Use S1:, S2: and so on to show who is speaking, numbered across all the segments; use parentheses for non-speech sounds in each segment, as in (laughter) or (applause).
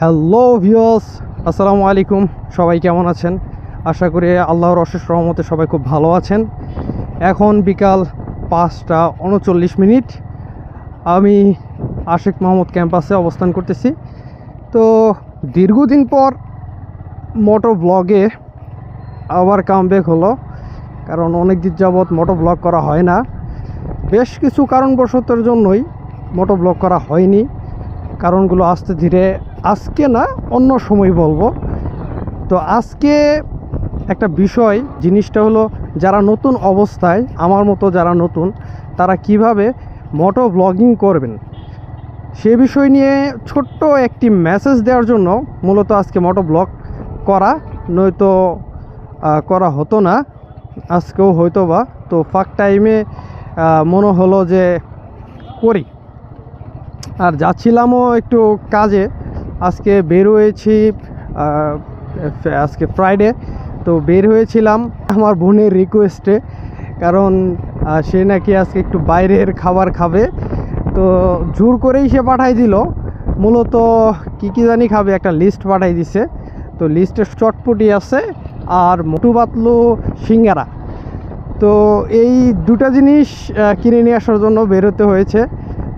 S1: Hello ভিওস আসসালামু আলাইকুম সবাই কেমন আছেন? আশা করি আল্লাহর অশেষ রহমতে সবাই খুব ভালো আছেন। এখন বিকাল পাঁচটা উনচল্লিশ মিনিট। আমি আশিক মাহমুদ ক্যাম্পাসে অবস্থান করতেছি। তো দীর্ঘদিন পর মোটো ব্লগে আবার কামব্যাক হলো। কারণ অনেক দিন যাবৎ মোটো ব্লগ করা হয় না। বেশ কিছু কারণবশতের জন্যই মোটো ব্লগ করা হয়নি। কারণগুলো আস্তে ধীরে আজকে না, অন্য সময় বলব। তো আজকে একটা বিষয়, জিনিসটা হলো যারা নতুন অবস্থায়, আমার মতো যারা নতুন, তারা কীভাবে মোটো ব্লগিং করবেন? সে বিষয় নিয়ে ছোট্ট একটি মেসেজ দেওয়ার জন্য মূলত আজকে মোটো ব্লগ করা, নয়তো করা হতো না। আজকেও হয়তো বা, তো ফাঁক টাইমে মনে হলো যে করি। আর যাচ্ছিলামও একটু কাজে আজকে বের হয়েছি আজকে ফ্রাইডে তো বের হয়েছিলাম আমার বোনের রিকোয়েস্টে কারণ সে নাকি আজকে একটু বাইরের খাবার খাবে। তো জোর করেই সে পাঠাই দিল। মূলত কী কী জানি খাবে, একটা লিস্ট পাঠাই দিছে। তো লিস্টে চটপটি আছে আর মোটু পাতলু সিঙ্গারা। তো এই দুটো জিনিস কিনে নিয়ে আসার জন্য বেরোতে হয়েছে।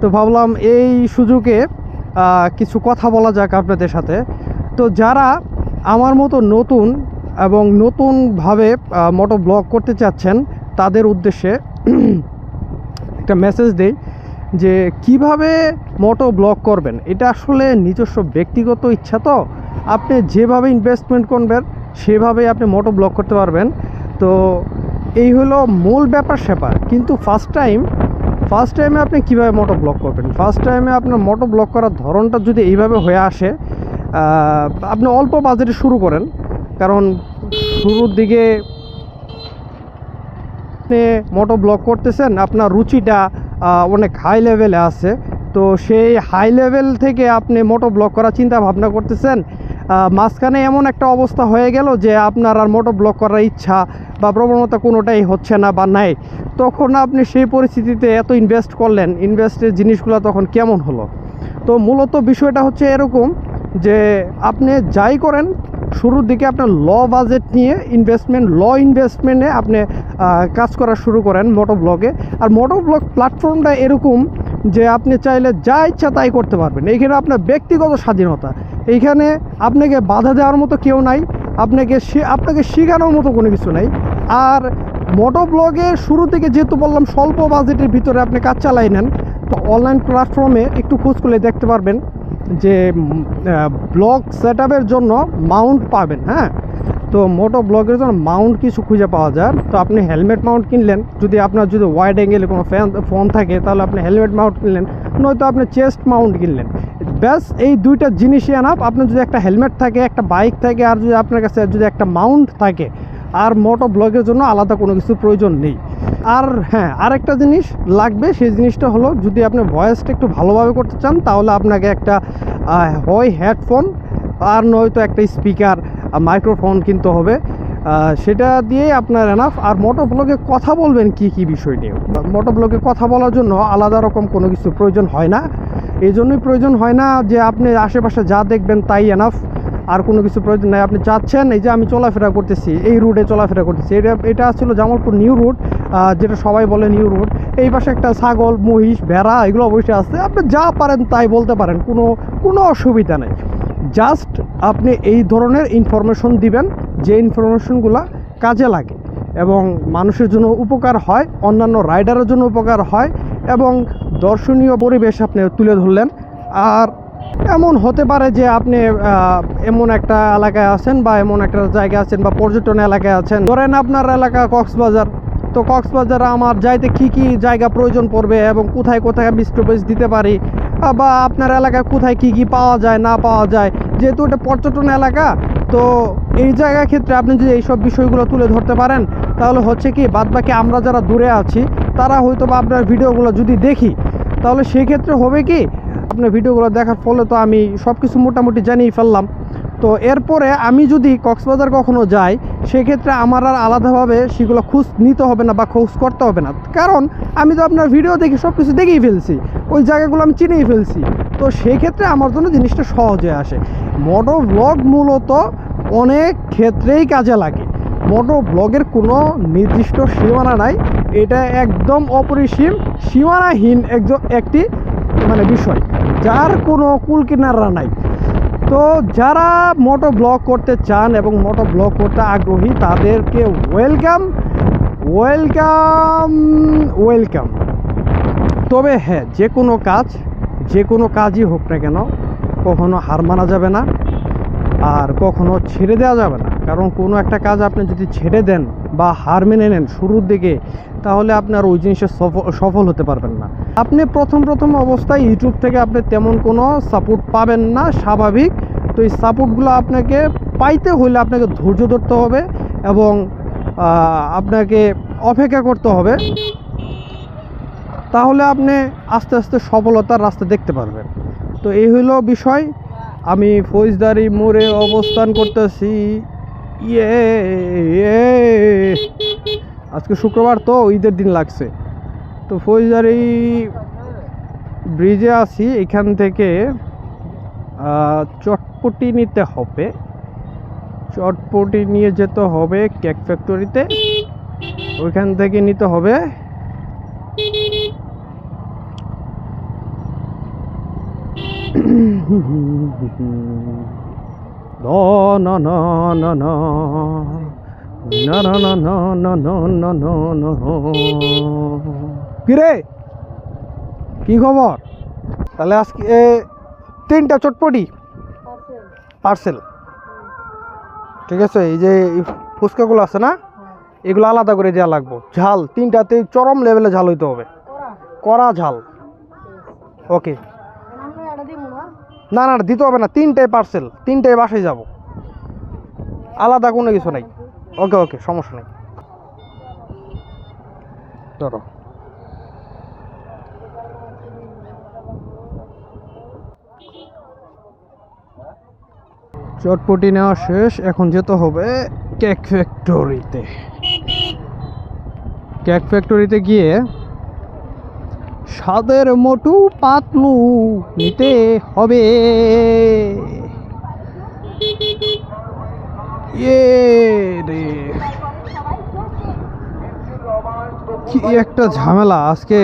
S1: তো ভাবলাম এই সুযোগে কিছু কথা বলা যাক আপনাদের সাথে। তো যারা আমার মতো নতুন এবং নতুনভাবে মোটো ব্লগ করতে চাচ্ছেন, তাদের উদ্দেশ্যে (clears throat) একটা মেসেজ দেই যে, কীভাবে মোটো ব্লগ করবেন? এটা আসলে নিজস্ব ব্যক্তিগত ইচ্ছা তো। আপনি যেভাবে ইনভেস্টমেন্ট করবেন, সেভাবে আপনি মোটো ব্লগ করতে পারবেন। তো এই হলো মূল ব্যাপার স্যাপার কিন্তু ফার্স্ট টাইম ফার্স্ট টাইমে আপনি কীভাবে মোটো ব্লক করবেন? ফার্স্ট টাইমে আপনার মোটো ব্লক করার ধরনটা যদি এইভাবে হয়ে আসে আপনি অল্প বাজেটে শুরু করেন। কারণ শুরুর দিকে আপনি মোটো ব্লক করতেছেন, আপনার রুচিটা অনেক হাই লেভেলে আছে। তো সেই হাই লেভেল থেকে আপনি মোটো ব্লক করার চিন্তা ভাবনা করতেছেন মাঝখানে এমন একটা অবস্থা হয়ে গেল যে আপনার আর মোটর ব্লগ করার ইচ্ছা বা প্রবণতা কোনোটাই হচ্ছে না বা নাই। তখন আপনি সেই পরিস্থিতিতে এত ইনভেস্ট করলেন ইনভেস্টের জিনিসগুলো তখন কেমন হলো? তো মূলত বিষয়টা হচ্ছে এরকম যে আপনি যাই করেন, শুরুর দিকে আপনার ল বাজেট নিয়ে ইনভেস্টমেন্ট ল ইনভেস্টমেন্টে আপনি কাজ করা শুরু করেন মোটো ব্লগে আর মোটো ব্লগ প্ল্যাটফর্মটা এরকম যে আপনি চাইলে যা ইচ্ছা তাই করতে পারবেন। এইখানে আপনার ব্যক্তিগত স্বাধীনতা। এইখানে আপনাকে বাধা দেওয়ার মতো কেউ নাই। আপনাকে আপনাকে শেখানোর মতো কোনো কিছু নাই। আর মোটো ব্লগে শুরু থেকে যেহেতু বললাম, স্বল্প বাজেটের ভিতরে আপনি কাজ চালাই নেন, তো অনলাইন প্ল্যাটফর্মে একটু খোঁজ করলে দেখতে পারবেন যে ব্লগ সেট জন্য মাউন্ট পাবেন হ্যাঁ? তো মোটো ব্লগের জন্য মাউন্ট কিছু খুঁজে পাওয়া যায়। তো আপনি হেলমেট মাউন্ট কিনলেন, যদি আপনার যদি ওয়াইড অ্যাঙ্গেলে কোনো ফ্যান ফোন থাকে, তাহলে আপনি হেলমেট মাউন্ট কিনলেন, নয়তো আপনি চেস্ট মাউন্ট কিনলেন। ব্যাস, এই দুইটা জিনিসই আনাপ আপনার যদি একটা হেলমেট থাকে, একটা বাইক থাকে, আর যদি আপনার কাছে যদি একটা মাউন্ট থাকে, আর মোটো ব্লগের জন্য আলাদা কোনো কিছু প্রয়োজন নেই। আর হ্যাঁ আরেকটা জিনিস লাগবে, সেই জিনিসটা হলো, যদি আপনি ভয়েসটা একটু ভালোভাবে করতে চান, তাহলে আপনাকে একটা হয় হেডফোন আর নয়তো একটা স্পিকার মাইক্রোফোন কিনতে হবে। সেটা দিয়ে আপনার এনাফ আর মোটো ব্লগে কথা বলবেন কি কি বিষয় নিয়ে? মোটো ব্লগে কথা বলার জন্য আলাদা রকম কোনো কিছু প্রয়োজন হয় না। এই জন্যই প্রয়োজন হয় না যে আপনি আশেপাশে যা দেখবেন তাই এনাফ আর কোনো কিছু প্রয়োজন নাই। আপনি চাচ্ছেন এই যে আমি চলাফেরা করতেছি, এই রুটে চলাফেরা করতেছি। এটা এটা ছিল জামালপুর নিউ রুট যেটা সবাই বলে নিউ রুট এই পাশে একটা ছাগল, মহিষ, ভেড়া, এগুলো অবশ্যই আছে। আপনি যা পারেন তাই বলতে পারেন। কোনো কোনো অসুবিধা নেই। জাস্ট আপনি এই ধরনের ইনফরমেশন দিবেন, যে ইনফরমেশনগুলো কাজে লাগে এবং মানুষের জন্য উপকার হয়, অন্যান্য রাইডারের জন্য উপকার হয় এবং দর্শনীয় পরিবেশ আপনি তুলে ধরলেন। আর এমন হতে পারে যে আপনি এমন একটা এলাকায় আছেন বা এমন একটা জায়গায় আছেন বা পর্যটন এলাকায় আছেন। ধরেন আপনার এলাকা কক্সবাজার। তো কক্সবাজারে আমার যাইতে কি কি জায়গা প্রয়োজন পড়বে এবং কোথায় কোথায় আমি স্টপেজ দিতে পারি? বা আপনার এলাকায় কোথায় কি কি পাওয়া যায়, না পাওয়া যায়? যেহেতু এটা পর্যটন এলাকা, তো এই জায়গার ক্ষেত্রে আপনি যদি এইসব বিষয়গুলো তুলে ধরতে পারেন, তাহলে হচ্ছে কি, বাদবাকি আমরা যারা দূরে আছি, তারা হয়তো বা আপনার ভিডিওগুলো যদি দেখি, তাহলে সেই ক্ষেত্রে হবে কি, আপনার ভিডিওগুলো দেখার ফলে তো আমি সব কিছু মোটামুটি জানিয়ে ফেললাম। তো এরপরে আমি যদি কক্সবাজার কখনো যাই, সেক্ষেত্রে আমার আর আলাদাভাবে সেগুলো খোঁজ নিতে হবে না বা খোঁজ করতে হবে না। কারণ আমি তো আপনার ভিডিও দেখি সব কিছু দেখেই ফেলছি, ওই জায়গাগুলো আমি চিনেই ফেলছি। তো সেক্ষেত্রে আমার জন্য জিনিসটা সহজ আসে। মোটো ব্লগ মূলত অনেক ক্ষেত্রেই কাজে লাগে। মোটো ব্লগের কোনো নির্দিষ্ট সীমানা নাই। এটা একদম অপরিসীম, সীমানাহীন একজন একটি মানে বিষয়, যার কোনো কুল কিনারা নাই। তো যারা মোটো ব্লগ করতে চান এবং মোটো ব্লগ করতে আগ্রহী, তাদেরকে ওয়েলকাম ওয়েলকাম ওয়েলকাম তবে হ্যাঁ যে কোনো কাজ, যে কোনো কাজই হোক না কেন কখনো হার মানা যাবে না আর কখনো ছেড়ে দেওয়া যাবে না। কারণ কোনো একটা কাজ আপনি যদি ছেড়ে দেন বা হার মেনে নেন শুরুর দিকে, তাহলে আপনি আর ওই জিনিসে সফ- সফল হতে পারবেন না। আপনি প্রথম প্রথম অবস্থায় ইউটিউব থেকে আপনি তেমন কোনো সাপোর্ট পাবেন না, স্বাভাবিক। তো এই সাপোর্টগুলো আপনাকে পাইতে হলে আপনাকে ধৈর্য ধরতে হবে এবং আপনাকে অপেক্ষা করতে হবে। তাহলে আপনি আস্তে আস্তে সফলতার রাস্তা দেখতে পারবেন। তো এই হলো বিষয়। আমি ফৌজদারি মোড়ে অবস্থান করতেছি। ইয়ে ইয়ে। আজকে শুক্রবার তো, ঈদের দিন লাগছে। তো ফৌজদারি ব্রিজে আছি, এখান থেকে চটপটি নিতে হবে। চটপটি নিয়ে যেতে হবে কেক ফ্যাক্টরিতে। ওইখান থেকে নিতে হবে No, no, no, no, no. No, no, no, no, no, no, no, no. কিরে? কি খবর? তাহলে আজকে তিনটা চটপটি? পার্সেল। ঠিক আছে এই যে ফুচকাগুলো আছে না? এগুলো আলাদা করে দেওয়া লাগবে। ঝাল তিনটাতে চরম লেভেলে ঝাল হইতে হবে। কড়া ঝাল। ওকে। না না দিতে হবে না, তিনটাই পার্সেল তিনটাই বাসায় যাব। আলাদা কোনো কিছু নাই। ওকে ওকে সমস্যা নেই। ধরো। চটপটি নেওয়া শেষ, এখন যেতে হবে কেক ফ্যাক্টরিতে কেক ফ্যাক্টরিতে গিয়ে স্বাদের মোটু পাতলু নিতে হবে। ইয়ে রে। কি একটা ঝামেলা আজকে।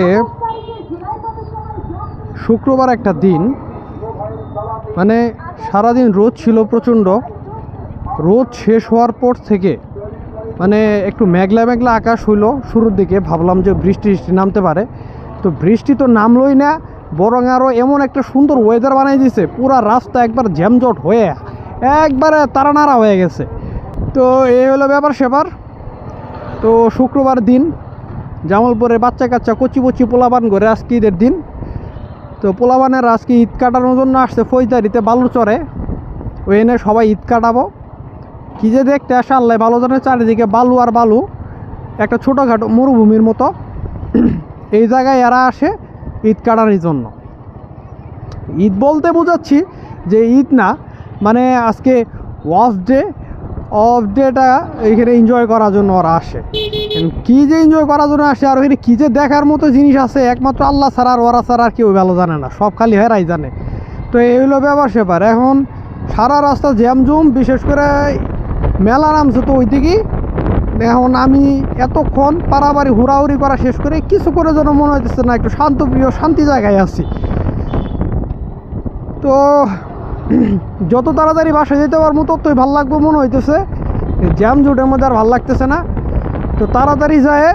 S1: শুক্রবার একটা দিন। মানে সারাদিন রোদ ছিল প্রচণ্ড। রোদ শেষ হওয়ার পর থেকে মানে একটু মেঘলা মেঘলা আকাশ হইল শুরুর দিকে। ভাবলাম যে বৃষ্টি টিষ্টি নামতে পারে। তো বৃষ্টি তো নামলোই না, বরং আরও এমন একটা সুন্দর ওয়েদার বানিয়ে দিয়েছে পুরা রাস্তা একবার জ্যামজট হয়ে, একবারে তারানাড়া হয়ে গেছে। তো এই হলো ব্যাপার সেবার তো শুক্রবার দিন জামালপুরে বাচ্চা কাচ্চা কচি কচি পোলাবান করে আজকে ঈদের দিন। তো পোলাবানের আজকে ঈদ কাটানোর জন্য আসছে ফৌজদারিতে বালু চড়ে ওই এনে সবাই ঈদ কাটাবো। কী যে দেখতে আসে আল্লাহ জানে, চারিদিকে বালু আর বালু, একটা ছোটোখাটো মরুভূমির মতো। এই জায়গায় এরা আসে ঈদ কাটানোর জন্য। ঈদ বলতে বোঝাচ্ছি যে ঈদ না মানে আজকে ওয়াশ ডে অফ ডেটা এখানে এনজয় করার জন্য ওরা আসে। কী যে এনজয় করার জন্য আসে আর ওখানে কী যে দেখার মতো জিনিস আছে, একমাত্র আল্লাহ ছাড়া আর ওরা ছাড়া আর কেউ ভালো জানে না, সব খালি হেরাই জানে। তো এই হলো ব্যাপার সেপার এখন সারা রাস্তা জ্যামজুম, বিশেষ করে মেলা নামছে তো ওই দিকেই এখন আমি এতক্ষণ পাড়াবাড়ি হুড়াহুড়ি করা শেষ করে কিছু করে যেন মনে হইতেছে না, একটু শান্তপ্রিয়, শান্তি জায়গায় আছি। তো (clears throat) যত তাড়াতাড়ি বাসায় যেতে পারব, ততই ভালো লাগবে মনে হইতেছে। জ্যাম জুটের মধ্যে আর ভালো লাগতেছে না। তো তাড়াতাড়ি যায়,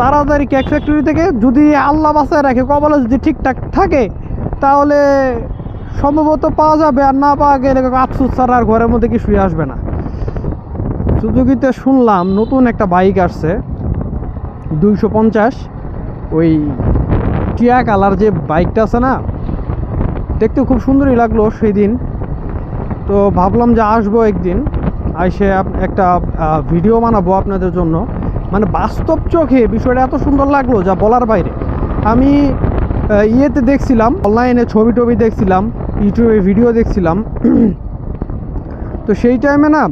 S1: তাড়াতাড়ি কেক ফ্যাক্টরি থেকে যদি আল্লাহ বাসায় রাখে, কপালে যদি ঠিকঠাক থাকে, তাহলে সম্ভবত পাওয়া যাবে, আর না পাওয়া গেলে আফসুস ছাড়া আর ঘরের মধ্যে কি শুয়ে আসবে না। সুজুকিতে শুনলাম নতুন একটা বাইক আসছে দুইশো পঞ্চাশ। ওই টিয়া কালার যে বাইকটা আছে না, দেখতে খুব সুন্দরই লাগল সেই দিন তো ভাবলাম যে আসব একদিন, আইসে একটা ভিডিও বানাবো আপনাদের জন্য। মানে বাস্তব চোখে বিষয়টা এত সুন্দর লাগল যা বলার বাইরে। আমি ইয়েতে দেখছিলাম, অনলাইনে ছবি টবি দেখছিলাম, ইউটিউবে ভিডিও দেখছিলাম। তো সেই টাইমে না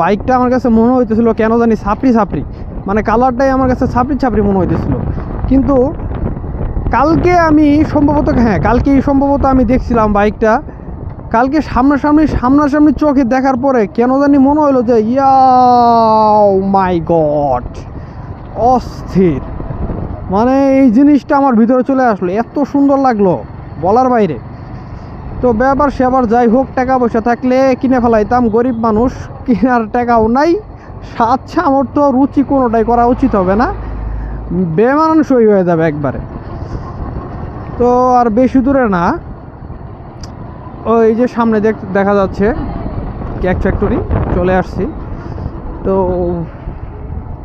S1: বাইকটা আমার কাছে মনে হইতেছিল কেন জানি ছাপড়ি ছাপড়ি। মানে কালারটাই আমার কাছে ছাপড়ি ছাপড়ি মনে হইতেছিল। কিন্তু কালকে আমি সম্ভবত হ্যাঁ কালকেই সম্ভবত আমি দেখছিলাম বাইকটা কালকে সামনাসামনি সামনাসামনি চোখে দেখার পরে কেন জানি মনে হলো যে, ইয়াও মাই গড অস্থির। মানে এই জিনিসটা আমার ভিতরে চলে আসলো। এত সুন্দর লাগল বলার বাইরে। তো ব্যাপার সেবার যাই হোক, টাকা পয়সা থাকলে কিনে ফেলাইতাম। গরিব মানুষ, কেনার টাকাও নাই। স্বাদ সামর্থ্য, রুচি কোনোটাই করা উচিত হবে না। বেমানুষই হয়ে যাবে একবারে। তো আর বেশি দূরে না। ওই যে সামনে দেখ- দেখা যাচ্ছে কেক ফ্যাক্টরি, চলে আসছি। তো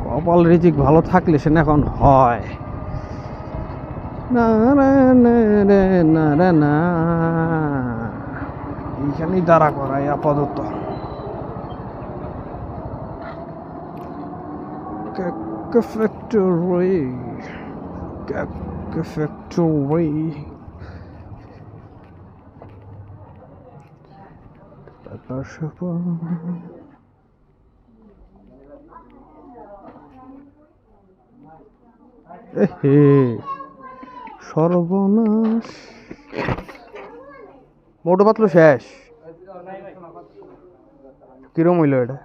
S1: কপাল রিজিক ভালো থাকলে সে এখন হয়। এইখানেই দাঁড়া করাই আপাতত ফ্যাক্টরি ফ্যাক্টরি। এহে সর্বনাশ। মোটো পাতলো শেষ। কিরম হইল এটা?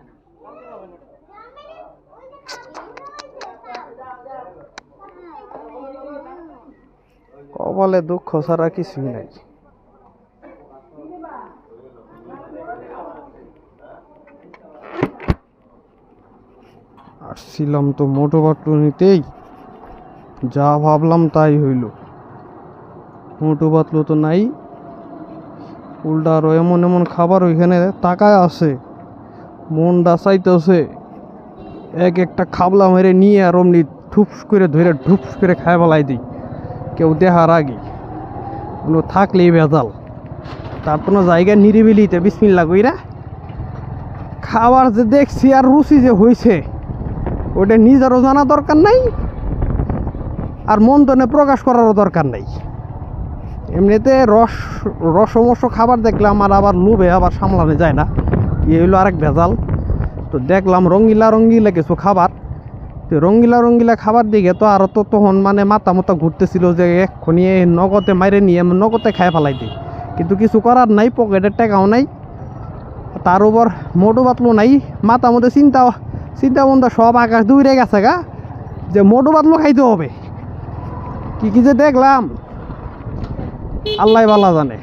S1: কপালে দুঃখ ছাড়া কিছুই নাই। আসছিলাম তো মোটো পাতলু নিতেই। যা ভাবলাম তাই হইল। মোটো পাতলু তো নাই। উল্টা এমন এমন খাবার ওইখানে তাকায় আছে। মনটা চাইতেছে, এক একটা খাবলা মেরে নিয়ে আর অমনি ঠুপস করে ধরে ঢুপস করে খায় ফেলাই দিই। কেউ দেহার আগে। কোনো থাকলেই ভেজাল। তার কোনো জায়গায় নিরিবিলিতে বিসমিল্লা কইরা। খাবার যে দেখছি আর রুচি যে হয়েছে ওটা নিজেরও জানা দরকার নাই, আর মন প্রকাশ করারও দরকার নাই। এমনিতে রস রসমস খাবার দেখলে আমার আবার লোভে, আবার সামলানো যায় না। ইয়ে হইল আরেক ভেজাল। তো দেখলাম রঙ্গিলা রঙ্গিলা কিছু খাবার। তো রঙ্গিলা রঙ্গিলা খাবার দিকে তো আরও তো তখন মানে মাথা মতো ঘুরতেছিল যে এক্ষুনি এই নগদে মাইরে নিয়ে নগদে খাই ফেলাই দিই। কিন্তু কিছু করার নাই পকেটের টাকাও নাই। তার উপর মোটু বাতলু নাই, মাথা মধ্যে চিন্তা চিন্তা বন্ধা, সব আকাশ দূরে গেছে গা। যে মোটু বাতলু খাইতে হবে। কি কি যে দেখলাম আল্লাহ বালা জানে।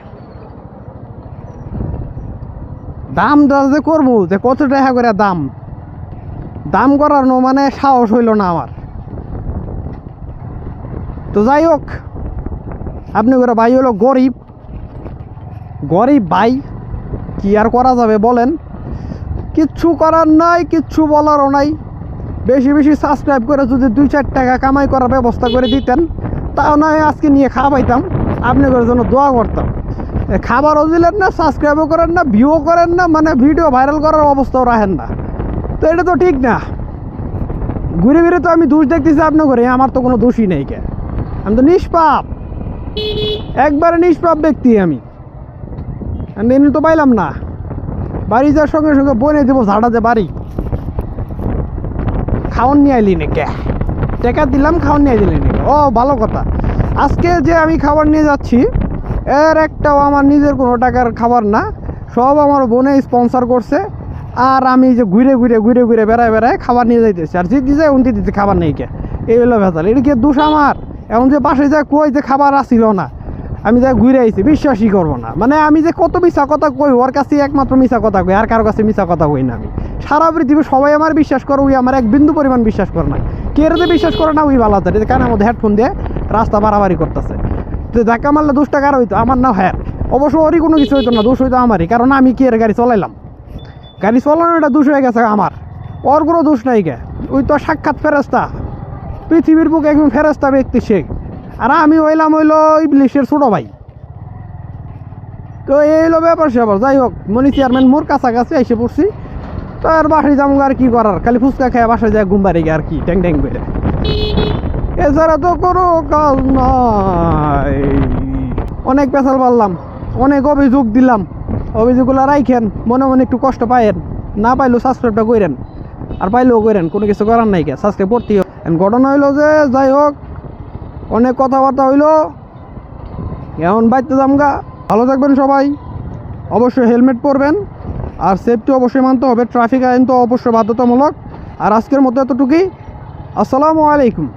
S1: দাম যে করব, যে কত টাকা করে দাম। দাম করার মানে সাহস হইল না আমার। তো যাই হোক, আপনি করে ভাই হলো গরিব। গরিব ভাই, কি আর করা যাবে বলেন? কিচ্ছু করার নাই, কিচ্ছু বলারও নাই। বেশি বেশি সাবস্ক্রাইব করে যদি দুই চার টাকা কামাই করার ব্যবস্থা করে দিতেন, তাও নয় আজকে নিয়ে খাওয়াইতাম আপনাদের জন্য দোয়া করতাম। খাবারও দিলেন না সাবস্ক্রাইবও করেন না ভিউও করেন না মানে ভিডিও ভাইরাল করার অবস্থাও রাখেন না। তো এটা তো ঠিক না। ঘুরে ঘুরে তো আমি দোষ দেখতেছি আপনার ঘরে আমার তো কোনো দোষই নেই কে। আমি তো নিষ্পাপ। একবারে নিষ্পাপ ব্যক্তি আমি। এমনি তো পাইলাম না। বাড়ি যাওয়ার সঙ্গে সঙ্গে বনে দেবো ঝাড়াতে বাড়ি। খাওয়ান নিয়ে আইলি নাকি? টাকা দিলাম খাওয়ান নিয়ে দিলি নাকি? ও, ভালো কথা। আজকে যে আমি খাবার নিয়ে যাচ্ছি, এর একটাও আমার নিজের কোনো টাকার খাবার না। সব আমার বোনে স্পন্সর করছে, আর আমি যে ঘুরে ঘুরে ঘুরে ঘুরে বেড়ায় বেড়ায় খাবার নিয়ে যাইতেছি। আর জিতি যায় উনতি দিতে খাবার নেই কে এই হলো ভেজাল। এটা কি দোষ আমার? এমন যে বাসায় যায় কই যে খাবার আসিল না? আমি যাই ঘুরে আইছি, বিশ্বাসই করব না। মানে আমি যে কত মিশা কথা কই, ওর কাছে একমাত্র মিশা কথা কই, আর কারও কাছে মিশা কথা কই না আমি। সারা পৃথিবী সবাই আমার বিশ্বাস করে ওই আমার এক বিন্দু পরিমাণ বিশ্বাস করে না। কে যে বিশ্বাস করে না ওই ভালো আছে কারণ আমাদের হেডফোন দিয়ে রাস্তা বাড়াবাড়ি করতেছে। তো ধাক্কা মারলে দোষ টাকার হইতো আমার না হ্যাঁ অবশ্য ওরই কোনো কিছু হইতো না, দোষ হইতো আমারই, কারণ আমি কি এর গাড়ি চলাইলাম? গাড়ি চালানোটা দোষ হয়ে গেছে আমার, ওর কোনো দোষ নাই গে। ওই তো সাক্ষাৎ ফেরস্তা পৃথিবীর বুকে একজন ফেরস্তা ব্যক্তি সে। আর আমি হইলাম হইল ইবলিশের ছোটো ভাই। তো এই হলো ব্যাপার স্যাপার, যাই হোক, মনি চেয়ারম্যান মোর কাছাকাছি এসে পড়ছি। তো আর বাসায় যাব আর কি করার, খালি ফুচকা খেয়ে বাসায় যায় ঘুম বাড়ি আর কি ট্যাং ট্যাং করে। এছাড়া তো কোনো কাজ নাই। অনেক পেশাল পারলাম, অনেক অভিযোগ দিলাম। অভিযোগগুলো রাইখেন, মনে মনে একটু কষ্ট পায়েন। না পাইলেও সাবস্ক্রাইবটা করেন আর পাইলেও করেন কোনো কিছু করার নাই কে সাবস্ক্রাইব করতেই। এখন ঘটনা হইল যে, যাই হোক, অনেক কথাবার্তা হইল। এখন বাইতে যামগা। ভালো থাকবেন সবাই, অবশ্যই হেলমেট পরবেন, আর সেফটি অবশ্যই মানতে হবে। ট্রাফিক আইন তো অবশ্যই বাধ্যতামূলক। আর আজকের মতো এতটুকুই। আসসালামু আলাইকুম।